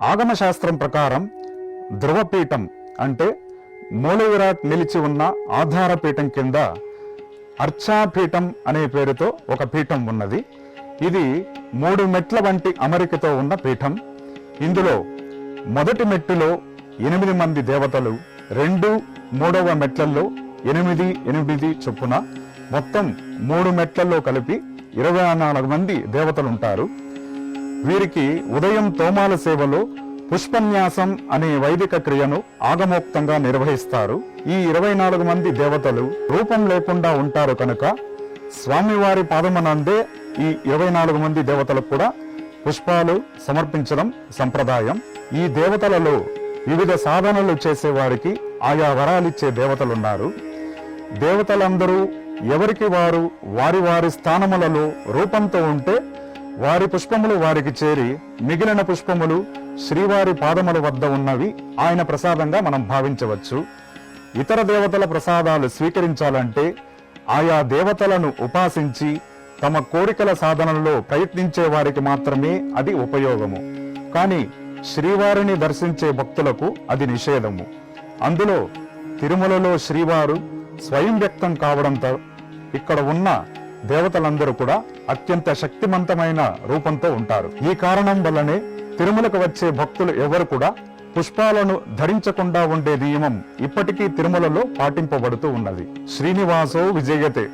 ఆగమశాస్త్రం ప్రకారం ధ్రువపీఠం అంటే మూలవిరాట్ నిలిచి ఉన్న ఆధారపీఠం కింద అర్చాపీఠం అనే పేరుతో ఒక పీఠం ఉన్నది. ఇది మూడు మెట్ల వంటి అమరికతో ఉన్న పీఠం. ఇందులో మొదటి మెట్టులో ఎనిమిది మంది దేవతలు రెండు మూడవ మెట్లలో ఎనిమిది ఎనిమిది చొప్పున మొత్తం మూడు మెట్లలో కలిపి ఇరవై నాలుగు మంది దేవతలు ఉంటారు వీరికి ఉదయం తోమాల సేవలో పుష్పన్యాసం అనే వైదిక క్రియను ఆగమోక్తంగా నిర్వహిస్తారు. ఈ ఇరవై నాలుగు మంది దేవతలు రూపం లేకుండా ఉంటారు కనుక స్వామివారి పాదమనందే ఈ ఇరవై నాలుగు మంది దేవతలకు కూడా పుష్పాలు సమర్పించడం సంప్రదాయం. ఈ దేవతలలో వివిధ సాధనలు చేసేవారికి ఆయా వరాలిచ్చే దేవతలున్నారు. దేవతలందరూ ఎవరికి వారు వారి వారి స్థానములలో రూపంతో ఉంటే వారి పుష్పములు వారికి చేరి మిగిలిన పుష్పములు శ్రీవారి పాదముల వద్ద ఉన్నవి ఆయన ప్రసాదంగా మనం భావించవచ్చు. ఇతర దేవతల ప్రసాదాలు స్వీకరించాలంటే ఆయా దేవతలను ఉపాసించి తమ కోరికల సాధనలో ప్రయత్నించే వారికి మాత్రమే అది ఉపయోగము. కానీ శ్రీవారిని దర్శించే భక్తులకు అది నిషేధము. అందులో తిరుమలలో శ్రీవారు స్వయం వ్యక్తం కావడంతో ఇక్కడ ఉన్న దేవతలందరూ కూడా అత్యంత శక్తివంతమైన రూపంతో ఉంటారు. ఈ కారణం వల్లనే తిరుమలకు వచ్చే భక్తులు ఎవరు కూడా పుష్పాలను ధరించకుండా ఉండే నియమం ఇప్పటికీ తిరుమలలో పాటింపబడుతూ ఉన్నది. శ్రీనివాసో విజయతే.